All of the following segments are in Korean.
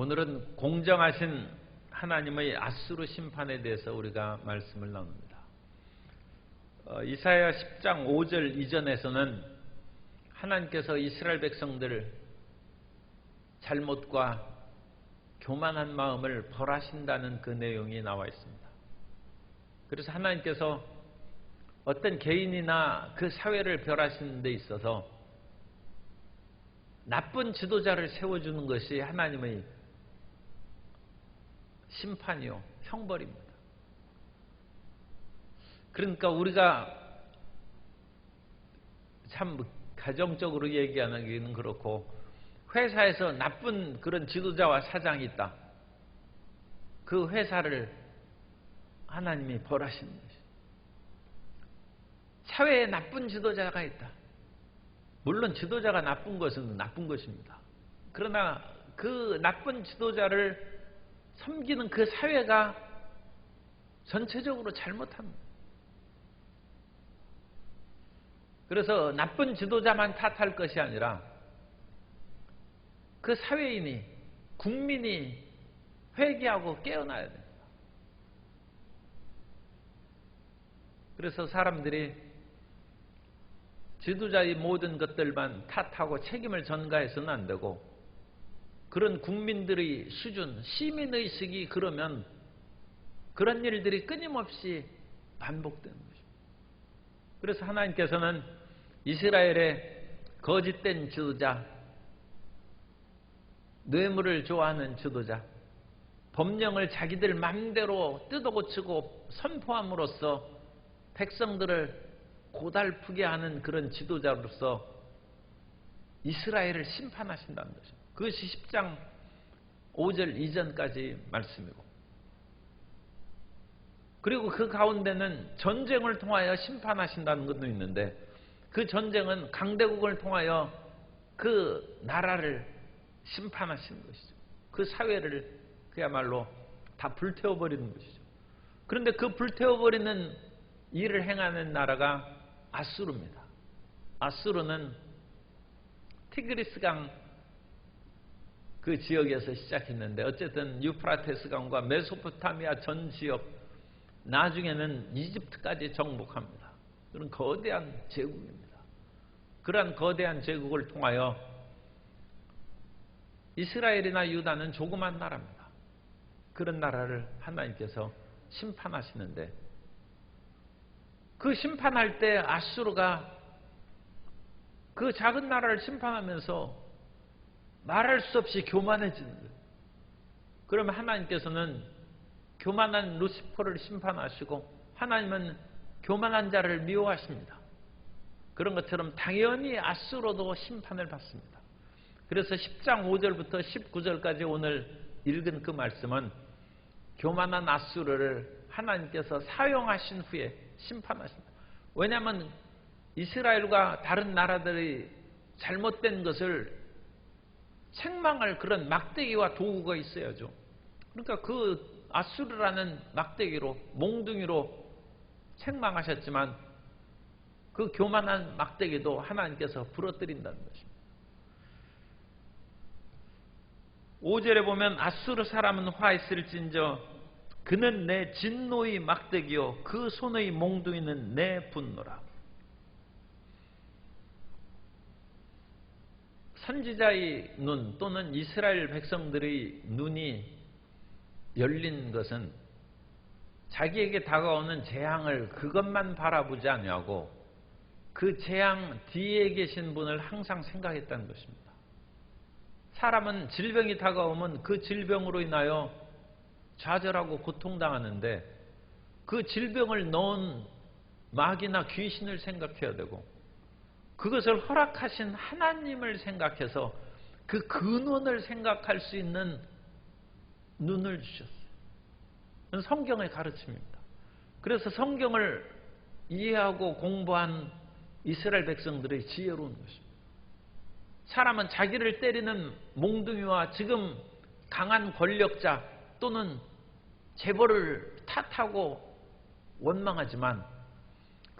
오늘은 공정하신 하나님의 아수르 심판에 대해서 우리가 말씀을 나눕니다. 어, 이사야 10장 5절 이전에서는 하나님께서 이스라엘 백성들 잘못과 교만한 마음을 벌하신다는 그 내용이 나와 있습니다. 그래서 하나님께서 어떤 개인이나 그 사회를 별하시는 데 있어서 나쁜 지도자를 세워주는 것이 하나님의 심판이요, 형벌입니다. 그러니까 우리가 참 가정적으로 얘기하기는 그렇고 회사에서 나쁜 그런 지도자와 사장이 있다. 그 회사를 하나님이 벌하시는 것이. 사회에 나쁜 지도자가 있다. 물론 지도자가 나쁜 것은 나쁜 것입니다. 그러나 그 나쁜 지도자를 섬기는 그 사회가 전체적으로 잘못합니다. 그래서 나쁜 지도자만 탓할 것이 아니라 그 사회인이 국민이 회개하고 깨어나야 됩니다. 그래서 사람들이 지도자의 모든 것들만 탓하고 책임을 전가해서는 안 되고 그런 국민들의 수준, 시민의식이 그러면 그런 일들이 끊임없이 반복되는 것입니다. 그래서 하나님께서는 이스라엘의 거짓된 지도자, 뇌물을 좋아하는 지도자, 법령을 자기들 맘대로 뜯어고치고 선포함으로써 백성들을 고달프게 하는 그런 지도자로서 이스라엘을 심판하신다는 것입니다. 그것이 10장 5절 이전까지 말씀이고 그리고 그 가운데는 전쟁을 통하여 심판하신다는 것도 있는데 그 전쟁은 강대국을 통하여 그 나라를 심판하시는 것이죠. 그 사회를 그야말로 다 불태워버리는 것이죠. 그런데 그 불태워버리는 일을 행하는 나라가 아수르입니다. 아수르는 티그리스강 그 지역에서 시작했는데 어쨌든 유프라테스 강과 메소포타미아 전 지역 나중에는 이집트까지 정복합니다. 그런 거대한 제국입니다. 그러한 거대한 제국을 통하여 이스라엘이나 유다는 조그만 나라입니다. 그런 나라를 하나님께서 심판하시는데 그 심판할 때 아수르가 그 작은 나라를 심판하면서 말할 수 없이 교만해지는 거예요. 그러면 하나님께서는 교만한 루시퍼를 심판하시고 하나님은 교만한 자를 미워하십니다. 그런 것처럼 당연히 아수로도 심판을 받습니다. 그래서 10장 5절부터 19절까지 오늘 읽은 그 말씀은 교만한 아수르를 하나님께서 사용하신 후에 심판하십니다. 왜냐하면 이스라엘과 다른 나라들이 잘못된 것을 책망할 그런 막대기와 도구가 있어야죠. 그러니까 그 아수르라는 막대기로 몽둥이로 책망하셨지만 그 교만한 막대기도 하나님께서 부러뜨린다는 것입니다. 5절에 보면 아수르 사람은 화 있을진저 그는 내 진노의 막대기요 그 손의 몽둥이는 내 분노라. 선지자의 눈 또는 이스라엘 백성들의 눈이 열린 것은 자기에게 다가오는 재앙을 그것만 바라보지 않냐고 그 재앙 뒤에 계신 분을 항상 생각했다는 것입니다. 사람은 질병이 다가오면 그 질병으로 인하여 좌절하고 고통당하는데 그 질병을 넣은 마귀나 귀신을 생각해야 되고 그것을 허락하신 하나님을 생각해서 그 근원을 생각할 수 있는 눈을 주셨어요. 성경의 가르침입니다. 그래서 성경을 이해하고 공부한 이스라엘 백성들의 지혜로운 것입니다. 사람은 자기를 때리는 몽둥이와 지금 강한 권력자 또는 재벌을 탓하고 원망하지만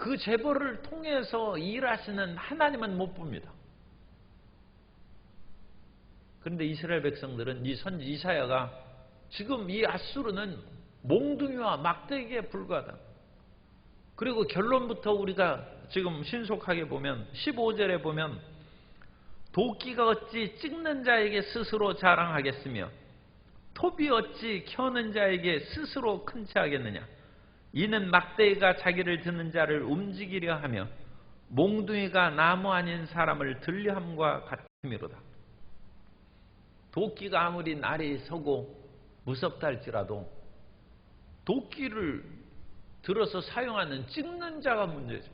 그 재벌을 통해서 일하시는 하나님은 못 봅니다. 그런데 이스라엘 백성들은 이 선지 이사야가 지금 이 아수르는 몽둥이와 막대기에 불과하다. 그리고 결론부터 우리가 지금 신속하게 보면 15절에 보면 도끼가 어찌 찍는 자에게 스스로 자랑하겠으며 톱이 어찌 켜는 자에게 스스로 큰체 하겠느냐 이는 막대기가 자기를 드는 자를 움직이려 하며 몽둥이가 나무 아닌 사람을 들려함과 같음이로다 도끼가 아무리 날이 서고 무섭다 할지라도 도끼를 들어서 사용하는 찍는 자가 문제죠.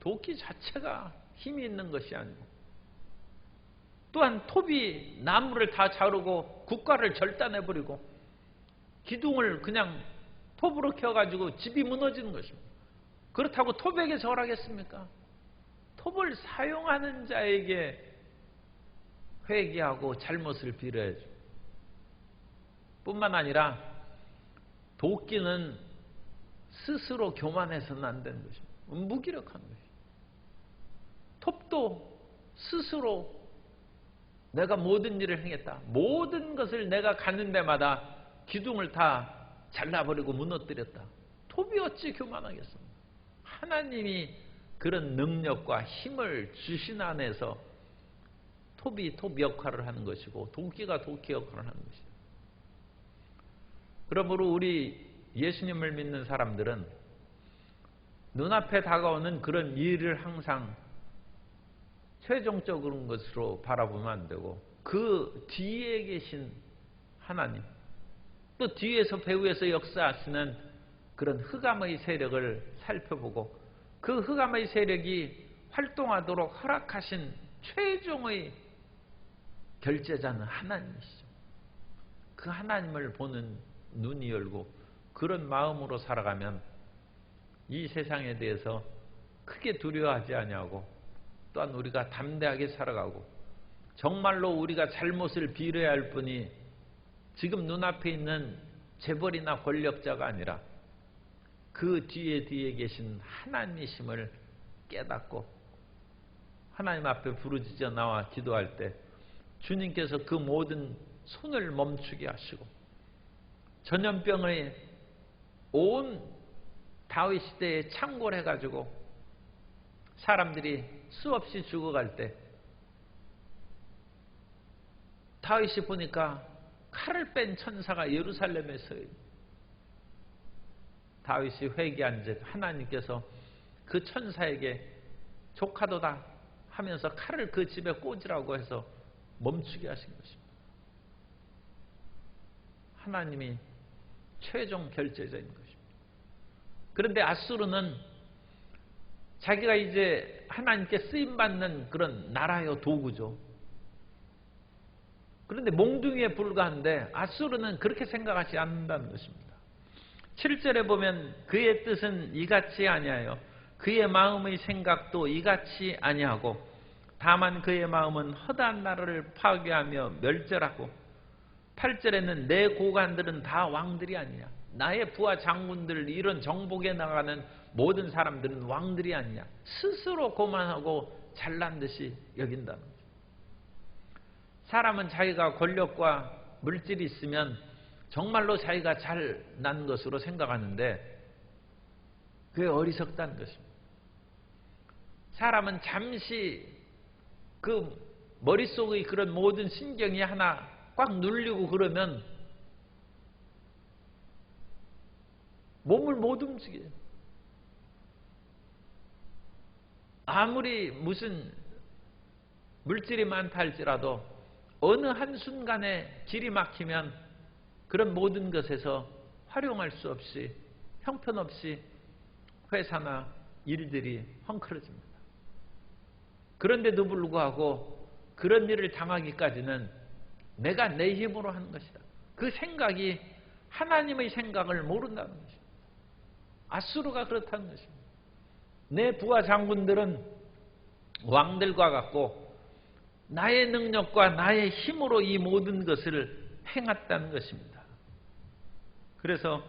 도끼 자체가 힘이 있는 것이 아니고 또한 톱이 나무를 다 자르고 국가를 절단해버리고 기둥을 그냥 톱으로 켜가지고 집이 무너지는 것입니다. 그렇다고 톱에게 절하겠습니까? 톱을 사용하는 자에게 회개하고 잘못을 빌어야죠. 뿐만 아니라 도끼는 스스로 교만해서는 안 되는 것입니다. 무기력한 것입니다. 톱도 스스로 내가 모든 일을 행했다. 모든 것을 내가 가는 데마다 기둥을 다 잘라버리고 무너뜨렸다. 톱이 어찌 교만하겠습니까? 하나님이 그런 능력과 힘을 주신 안에서 톱이 톱 역할을 하는 것이고 도끼가 도끼 역할을 하는 것이다. 그러므로 우리 예수님을 믿는 사람들은 눈앞에 다가오는 그런 일을 항상 최종적인 것으로 바라보면 안 되고 그 뒤에 계신 하나님 또 뒤에서 배후에서 역사하시는 그런 흑암의 세력을 살펴보고 그 흑암의 세력이 활동하도록 허락하신 최종의 결제자는 하나님이시죠. 그 하나님을 보는 눈이 열고 그런 마음으로 살아가면 이 세상에 대해서 크게 두려워하지 아니하고 또한 우리가 담대하게 살아가고 정말로 우리가 잘못을 빌어야 할 뿐이 지금 눈앞에 있는 재벌이나 권력자가 아니라 그 뒤에 뒤에 계신 하나님이심을 깨닫고 하나님 앞에 부르짖어 나와 기도할 때 주님께서 그 모든 손을 멈추게 하시고 전염병의 온 다윗 시대에 창궐해 가지고 사람들이 수없이 죽어갈 때 다윗이 보니까 칼을 뺀 천사가 예루살렘에 서 다윗이 회개한 즉 하나님께서 그 천사에게 조카도다 하면서 칼을 그 집에 꽂으라고 해서 멈추게 하신 것입니다. 하나님이 최종 결제자인 것입니다. 그런데 아수르는 자기가 이제 하나님께 쓰임 받는 그런 나라요 도구죠. 그런데 몽둥이에 불과한데 아수르는 그렇게 생각하지 않는다는 것입니다. 7절에 보면 그의 뜻은 이같이 아니하여 그의 마음의 생각도 이같이 아니하고 다만 그의 마음은 허다한 나라를 파괴하며 멸절하고 8절에는 내 고관들은 다 왕들이 아니냐. 나의 부하 장군들 이런 정복에 나가는 모든 사람들은 왕들이 아니냐. 스스로 고만하고 잘난 듯이 여긴다는. 사람은 자기가 권력과 물질이 있으면 정말로 자기가 잘 난 것으로 생각하는데 그게 어리석다는 것입니다. 사람은 잠시 그 머릿속의 그런 모든 신경이 하나 꽉 눌리고 그러면 몸을 못 움직여요. 아무리 무슨 물질이 많다 할지라도 어느 한순간에 길이 막히면 그런 모든 것에서 활용할 수 없이 형편없이 회사나 일들이 헝클어집니다. 그런데도 불구하고 그런 일을 당하기까지는 내가 내 힘으로 하는 것이다. 그 생각이 하나님의 생각을 모른다는 것입니다. 아수르가 그렇다는 것입니다. 내 부하 장군들은 왕들과 같고 나의 능력과 나의 힘으로 이 모든 것을 행했다는 것입니다. 그래서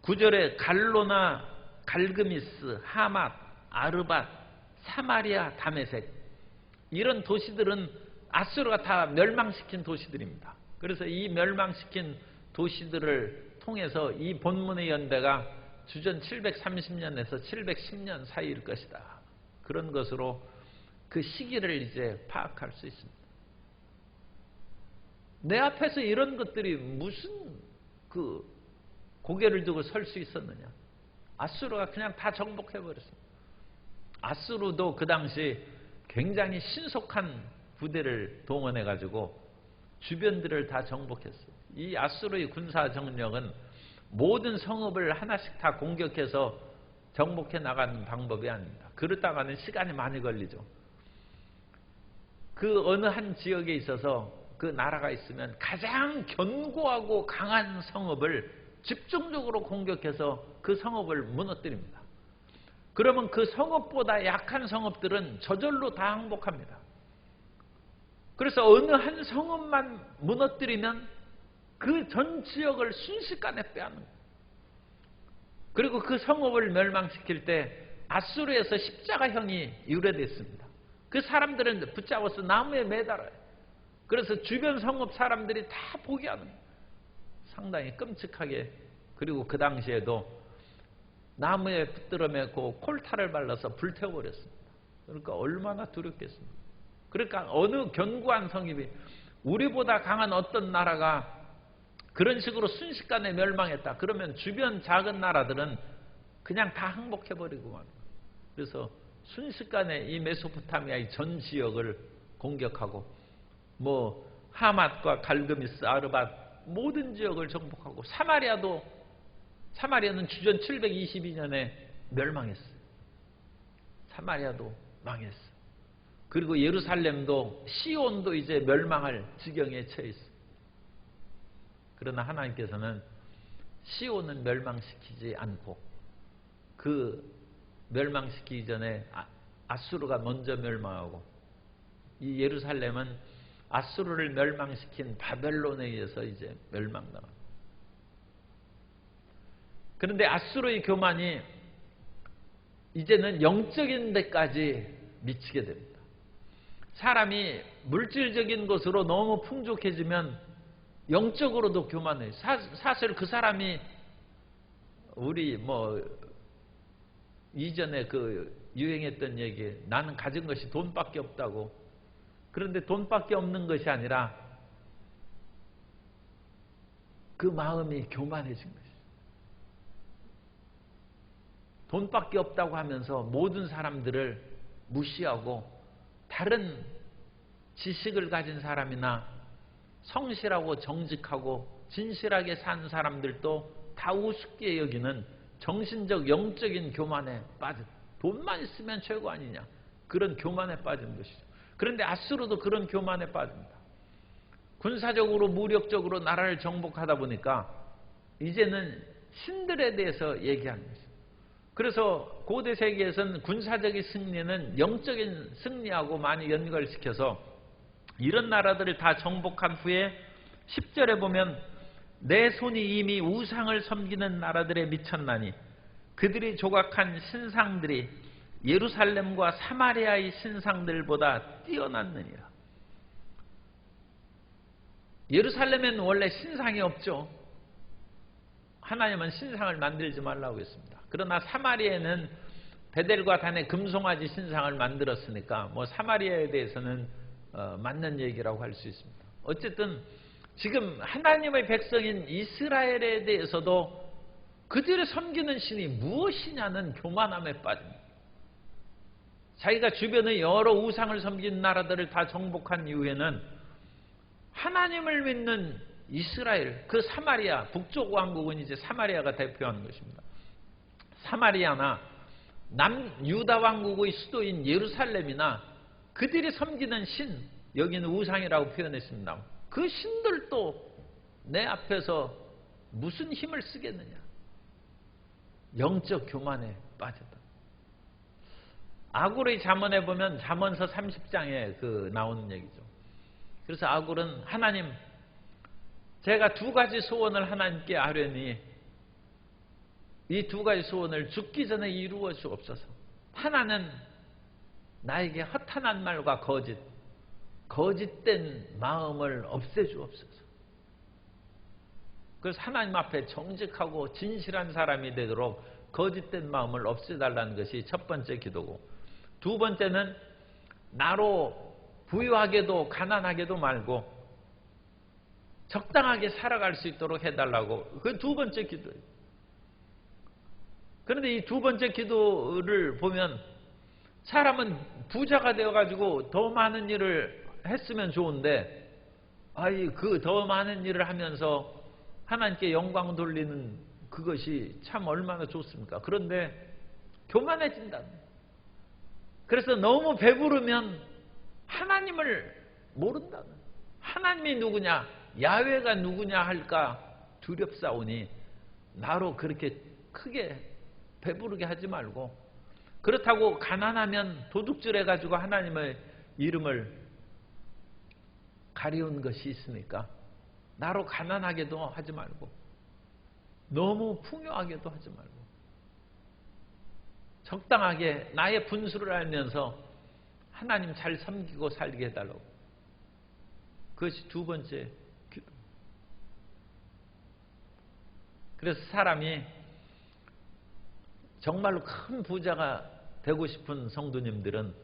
구절에 갈로나 갈그미스, 하맛, 아르밧, 사마리아, 다메색 이런 도시들은 아수르가 다 멸망시킨 도시들입니다. 그래서 이 멸망시킨 도시들을 통해서 이 본문의 연대가 주전 730년에서 710년 사이일 것이다. 그런 것으로 그 시기를 이제 파악할 수 있습니다. 내 앞에서 이런 것들이 무슨 그 고개를 두고 설 수 있었느냐? 아수르가 그냥 다 정복해 버렸습니다. 아수르도 그 당시 굉장히 신속한 부대를 동원해 가지고 주변들을 다 정복했어요. 이 아수르의 군사 정력은 모든 성읍을 하나씩 다 공격해서 정복해 나가는 방법이 아닙니다. 그러다가는 시간이 많이 걸리죠. 그 어느 한 지역에 있어서 그 나라가 있으면 가장 견고하고 강한 성읍을 집중적으로 공격해서 그 성읍을 무너뜨립니다. 그러면 그 성읍보다 약한 성읍들은 저절로 다 항복합니다. 그래서 어느 한 성읍만 무너뜨리면 그 전 지역을 순식간에 빼앗는 거예요. 그리고 그 성읍을 멸망시킬 때 아수르에서 십자가형이 유래됐습니다. 그 사람들은 붙잡아서 나무에 매달아요. 그래서 주변 성읍 사람들이 다 포기하는. 상당히 끔찍하게 그리고 그 당시에도 나무에 붙들어 매고 콜타를 발라서 불태워버렸습니다. 그러니까 얼마나 두렵겠습니까? 그러니까 어느 견고한 성입이 우리보다 강한 어떤 나라가 그런 식으로 순식간에 멸망했다. 그러면 주변 작은 나라들은 그냥 다 항복해버리고 만 그래서 순식간에 이 메소포타미아의 전 지역을 공격하고 뭐 하맛과 갈그미스, 아르밧 모든 지역을 정복하고 사마리아도 사마리아는 주전 722년에 멸망했어요. 사마리아도 망했어요. 그리고 예루살렘도 시온도 이제 멸망할 지경에 있어요. 그러나 하나님께서는 시온은 멸망시키지 않고 그 멸망시키기 전에 아, 아수르가 먼저 멸망하고 이 예루살렘은 아수르를 멸망시킨 바벨론에 의해서 이제 멸망당합니다. 그런데 아수르의 교만이 이제는 영적인 데까지 미치게 됩니다. 사람이 물질적인 것으로 너무 풍족해지면 영적으로도 교만해요. 사, 실 그 사람이 우리 뭐 이전에 그 유행했던 얘기 나는 가진 것이 돈밖에 없다고 그런데 돈밖에 없는 것이 아니라 그 마음이 교만해진 것이죠. 돈밖에 없다고 하면서 모든 사람들을 무시하고 다른 지식을 가진 사람이나 성실하고 정직하고 진실하게 산 사람들도 다 우습게 여기는 정신적 영적인 교만에 빠진 돈만 있으면 최고 아니냐 그런 교만에 빠진 것이죠. 그런데 아수르도 그런 교만에 빠집니다. 군사적으로 무력적으로 나라를 정복하다 보니까 이제는 신들에 대해서 얘기하는 것이죠. 그래서 고대 세계에서는 군사적인 승리는 영적인 승리하고 많이 연결시켜서 이런 나라들을 다 정복한 후에 10절에 보면 내 손이 이미 우상을 섬기는 나라들에 미쳤나니 그들이 조각한 신상들이 예루살렘과 사마리아의 신상들보다 뛰어났느니라. 예루살렘에는 원래 신상이 없죠. 하나님은 신상을 만들지 말라고 했습니다. 그러나 사마리아에는 베델과 단의 금송아지 신상을 만들었으니까 뭐 사마리아에 대해서는 어, 맞는 얘기라고 할 수 있습니다. 어쨌든 지금 하나님의 백성인 이스라엘에 대해서도 그들의 섬기는 신이 무엇이냐는 교만함에 빠집니다. 자기가 주변의 여러 우상을 섬긴 나라들을 다 정복한 이후에는 하나님을 믿는 이스라엘, 그 사마리아, 북쪽 왕국은 이제 사마리아가 대표하는 것입니다. 사마리아나 남 유다 왕국의 수도인 예루살렘이나 그들이 섬기는 신, 여기는 우상이라고 표현했습니다. 그 신들도 내 앞에서 무슨 힘을 쓰겠느냐? 영적 교만에 빠졌다. 아굴의 잠언에 보면 잠언서 30장에 그 나오는 얘기죠. 그래서 아굴은 하나님 제가 두 가지 소원을 하나님께 하려니 이 두 가지 소원을 죽기 전에 이루어 주옵소서. 하나는 나에게 허탄한 말과 거짓, 거짓된 마음을 없애주옵소서. 그래서 하나님 앞에 정직하고 진실한 사람이 되도록 거짓된 마음을 없애달라는 것이 첫 번째 기도고 두 번째는 나로 부유하게도 가난하게도 말고 적당하게 살아갈 수 있도록 해달라고 그 두 번째 기도예요. 그런데 이 두 번째 기도를 보면 사람은 부자가 되어가지고 더 많은 일을 했으면 좋은데 아이 그 더 많은 일을 하면서 하나님께 영광 돌리는 그것이 참 얼마나 좋습니까? 그런데 교만해진다. 그래서 너무 배부르면 하나님을 모른다. 하나님이 누구냐? 야외가 누구냐 할까 두렵사오니 나로 그렇게 크게 배부르게 하지 말고 그렇다고 가난하면 도둑질 해가지고 하나님의 이름을 가리운 것이 있으니까? 나로 가난하게도 하지 말고 너무 풍요하게도 하지 말고 적당하게 나의 분수를 알면서 하나님 잘 섬기고 살게 해달라고. 그것이 두 번째 기도. 그래서 사람이 정말로 큰 부자가 되고 싶은 성도님들은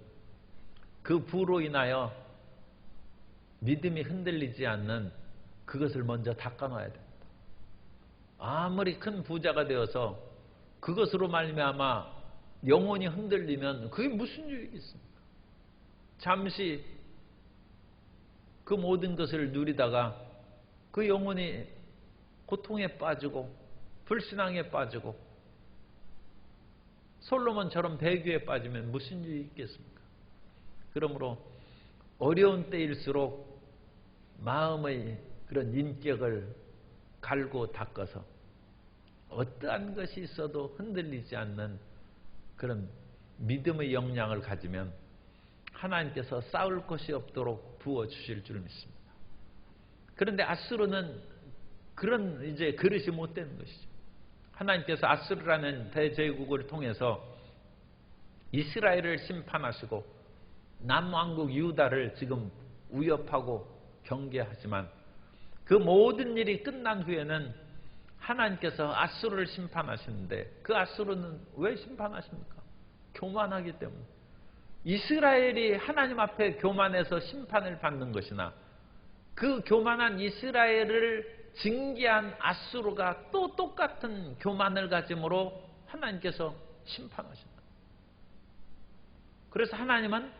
그 부로 인하여 믿음이 흔들리지 않는 그것을 먼저 닦아놔야 됩니다. 아무리 큰 부자가 되어서 그것으로 말미암아 영혼이 흔들리면 그게 무슨 유익이 있습니까? 잠시 그 모든 것을 누리다가 그 영혼이 고통에 빠지고 불신앙에 빠지고 솔로몬처럼 배교에 빠지면 무슨 일이 있겠습니까? 그러므로 어려운 때일수록 마음의 그런 인격을 갈고 닦아서 어떠한 것이 있어도 흔들리지 않는 그런 믿음의 역량을 가지면 하나님께서 싸울 것이 없도록 부어 주실 줄 믿습니다. 그런데 아수르는 그런 이제 그릇이 못 되는 것이죠. 하나님께서 아수르라는 대제국을 통해서 이스라엘을 심판하시고 남왕국 유다를 지금 위협하고 경계하지만 그 모든 일이 끝난 후에는 하나님께서 아수르를 심판하시는데 그 아수르는 왜 심판하십니까? 교만하기 때문에. 이스라엘이 하나님 앞에 교만해서 심판을 받는 것이나 그 교만한 이스라엘을 징계한 아수르가 또 똑같은 교만을 가짐으로 하나님께서 심판하신다. 그래서 하나님은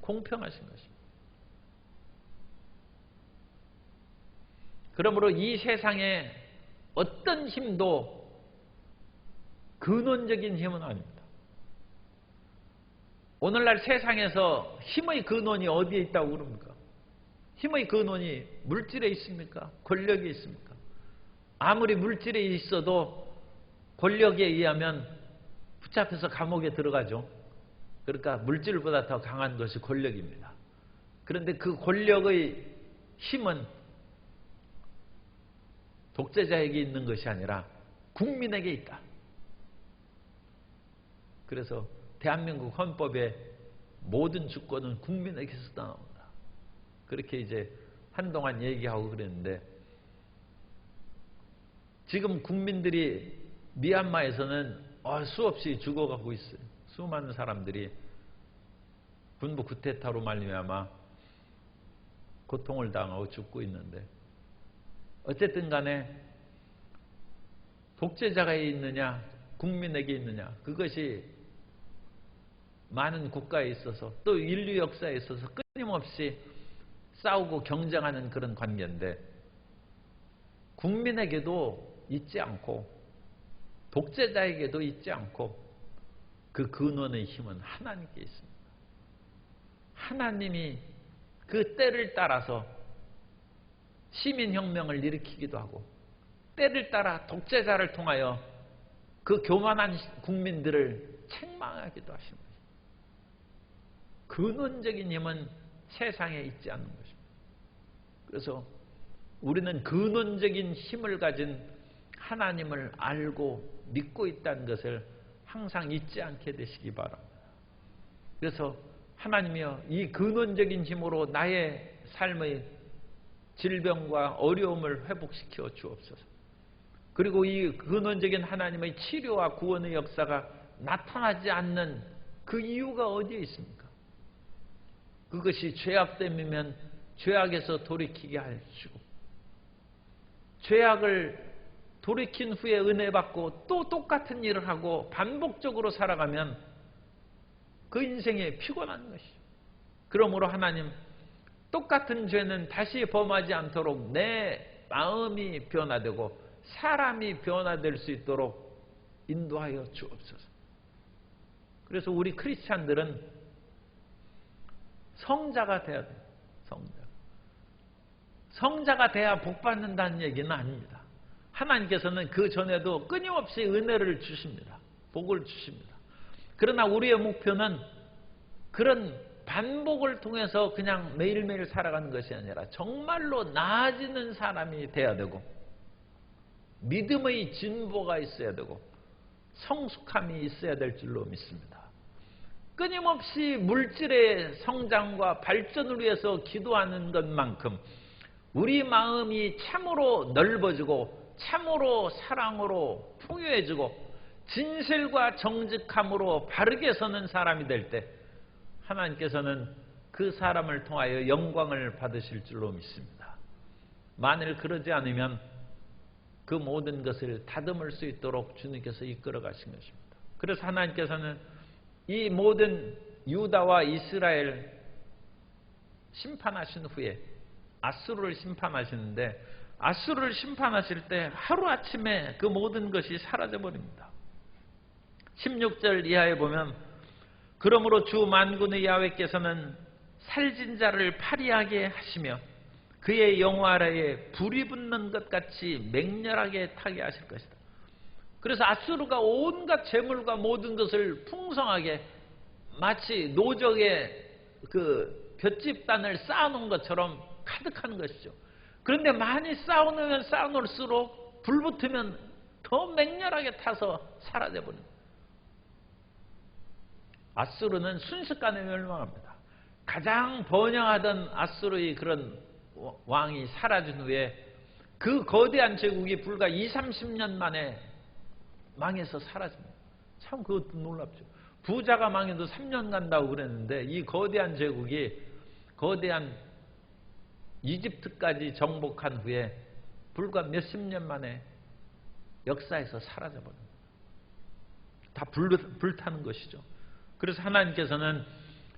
공평하신 것입니다. 그러므로 이 세상에 어떤 힘도 근원적인 힘은 아닙니다. 오늘날 세상에서 힘의 근원이 어디에 있다고 그럽니까? 힘의 근원이 물질에 있습니까? 권력에 있습니까? 아무리 물질에 있어도 권력에 의하면 붙잡혀서 감옥에 들어가죠. 그러니까 물질보다 더 강한 것이 권력입니다. 그런데 그 권력의 힘은 독재자에게 있는 것이 아니라 국민에게 있다. 그래서 대한민국 헌법에 모든 주권은 국민에게서 나온다. 그렇게 이제 한동안 얘기하고 그랬는데 지금 국민들이 미얀마에서는 어, 수없이 죽어가고 있어요. 수많은 사람들이 군부 구테타로 말미암아 고통을 당하고 죽고 있는데 어쨌든 간에 독재자가 있느냐 국민에게 있느냐 그것이 많은 국가에 있어서 또 인류 역사에 있어서 끊임없이 싸우고 경쟁하는 그런 관계인데 국민에게도 있지 않고 독재자에게도 있지 않고 그 근원의 힘은 하나님께 있습니다. 하나님이 그 때를 따라서 시민혁명을 일으키기도 하고 때를 따라 독재자를 통하여 그 교만한 국민들을 책망하기도 하시는 것입니다. 근원적인 힘은 세상에 있지 않는 것입니다. 그래서 우리는 근원적인 힘을 가진 하나님을 알고 믿고 있다는 것을 항상 잊지 않게 되시기 바랍니다. 그래서 하나님이여 이 근원적인 힘으로 나의 삶의 질병과 어려움을 회복시켜 주옵소서. 그리고 이 근원적인 하나님의 치료와 구원의 역사가 나타나지 않는 그 이유가 어디에 있습니까? 그것이 죄악됨이면 죄악에서 돌이키게 하시고 죄악을 돌이킨 후에 은혜 받고 또 똑같은 일을 하고 반복적으로 살아가면 그 인생에 피곤한 것이죠. 그러므로 하나님 똑같은 죄는 다시 범하지 않도록 내 마음이 변화되고 사람이 변화될 수 있도록 인도하여 주옵소서. 그래서 우리 크리스찬들은 성자가 돼야 돼요. 성자. 성자가 돼야 복 받는다는 얘기는 아닙니다. 하나님께서는 그 전에도 끊임없이 은혜를 주십니다. 복을 주십니다. 그러나 우리의 목표는 그런 반복을 통해서 그냥 매일매일 살아가는 것이 아니라 정말로 나아지는 사람이 돼야 되고 믿음의 진보가 있어야 되고 성숙함이 있어야 될 줄로 믿습니다. 끊임없이 물질의 성장과 발전을 위해서 기도하는 것만큼 우리 마음이 참으로 넓어지고 참으로 사랑으로 풍요해지고 진실과 정직함으로 바르게 서는 사람이 될 때 하나님께서는 그 사람을 통하여 영광을 받으실 줄로 믿습니다. 만일 그러지 않으면 그 모든 것을 다듬을 수 있도록 주님께서 이끌어 가신 것입니다. 그래서 하나님께서는 이 모든 유다와 이스라엘 심판하신 후에 아수르를 심판하시는데 아수르를 심판하실 때 하루아침에 그 모든 것이 사라져 버립니다. 16절 이하에 보면 그러므로 주 만군의 야훼께서는 살진 자를 파리하게 하시며 그의 아래에 불이 붙는 것 같이 맹렬하게 타게 하실 것이다. 그래서 아수르가 온갖 재물과 모든 것을 풍성하게 마치 노적의 그 볏집단을 쌓아놓은 것처럼 가득한 것이죠. 그런데 많이 쌓아놓으면 쌓아놓을수록 불 붙으면 더 맹렬하게 타서 사라져버립니다. 아수르는 순식간에 멸망합니다. 가장 번영하던 아수르의 그런 왕이 사라진 후에 그 거대한 제국이 불과 2, 30년 만에 망해서 사라집니다. 참 그것도 놀랍죠. 부자가 망해도 3년 간다고 그랬는데 이 거대한 제국이 거대한 이집트까지 정복한 후에 불과 몇십 년 만에 역사에서 사라져버립니다. 다 불, 불타는 것이죠. 그래서 하나님께서는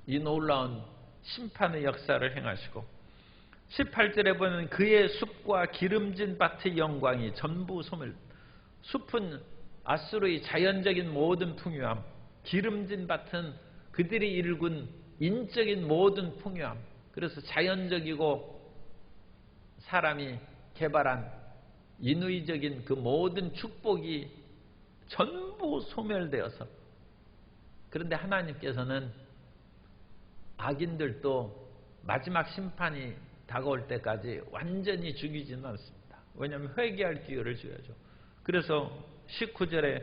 이 놀라운 심판의 역사를 행하시고 18절에 보면 그의 숲과 기름진 밭의 영광이 전부 소멸 숲은 아수르의 자연적인 모든 풍요함 기름진 밭은 그들이 일군 인적인 모든 풍요함 그래서 자연적이고 사람이 개발한 인위적인 그 모든 축복이 전부 소멸되어서 그런데 하나님께서는 악인들도 마지막 심판이 다가올 때까지 완전히 죽이지는 않습니다. 왜냐하면 회개할 기회를 줘야죠. 그래서 19절에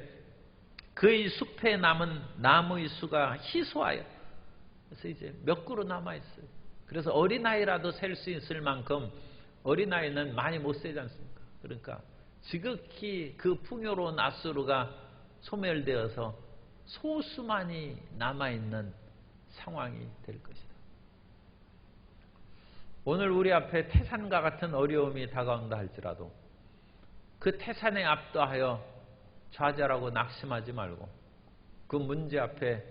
그의 숲에 남은 나무의 수가 희소하여 그래서 이제 몇 그루 남아있어요. 그래서 어린아이라도 셀 수 있을 만큼 어린아이는 많이 못 세지 않습니까? 그러니까 지극히 그 풍요로운 아수르가 소멸되어서 소수만이 남아있는 상황이 될 것이다. 오늘 우리 앞에 태산과 같은 어려움이 다가온다 할지라도 그 태산에 압도하여 좌절하고 낙심하지 말고 그 문제 앞에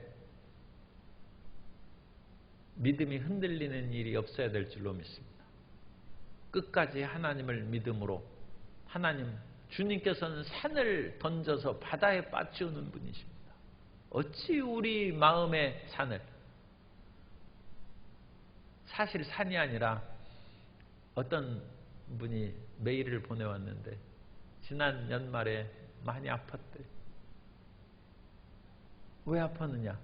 믿음이 흔들리는 일이 없어야 될 줄로 믿습니다. 끝까지 하나님을 믿음으로 하나님 주님께서는 산을 던져서 바다에 빠지우는 분이십니다. 어찌 우리 마음의 산을 사실 산이 아니라 어떤 분이 메일을 보내왔는데 지난 연말에 많이 아팠대. 왜 아팠느냐?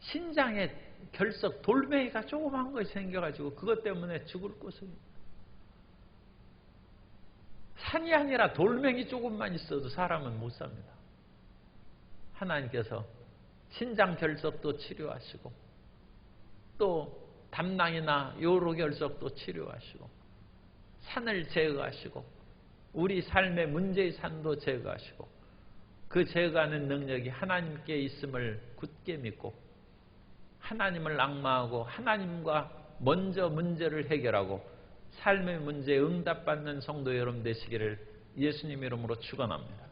신장에 결석 돌멩이가 조그만 것이 생겨가지고 그것 때문에 죽을 곳은 산이 아니라 돌멩이 조금만 있어도 사람은 못 삽니다. 하나님께서 신장 결석도 치료하시고 또 담낭이나 요로 결석도 치료하시고 산을 제거하시고 우리 삶의 문제의 산도 제거하시고 그 제거하는 능력이 하나님께 있음을 굳게 믿고 하나님을 악마하고 하나님과 먼저 문제를 해결하고 삶의 문제에 응답받는 성도 여러분 되시기를 예수님 이름으로 축원합니다.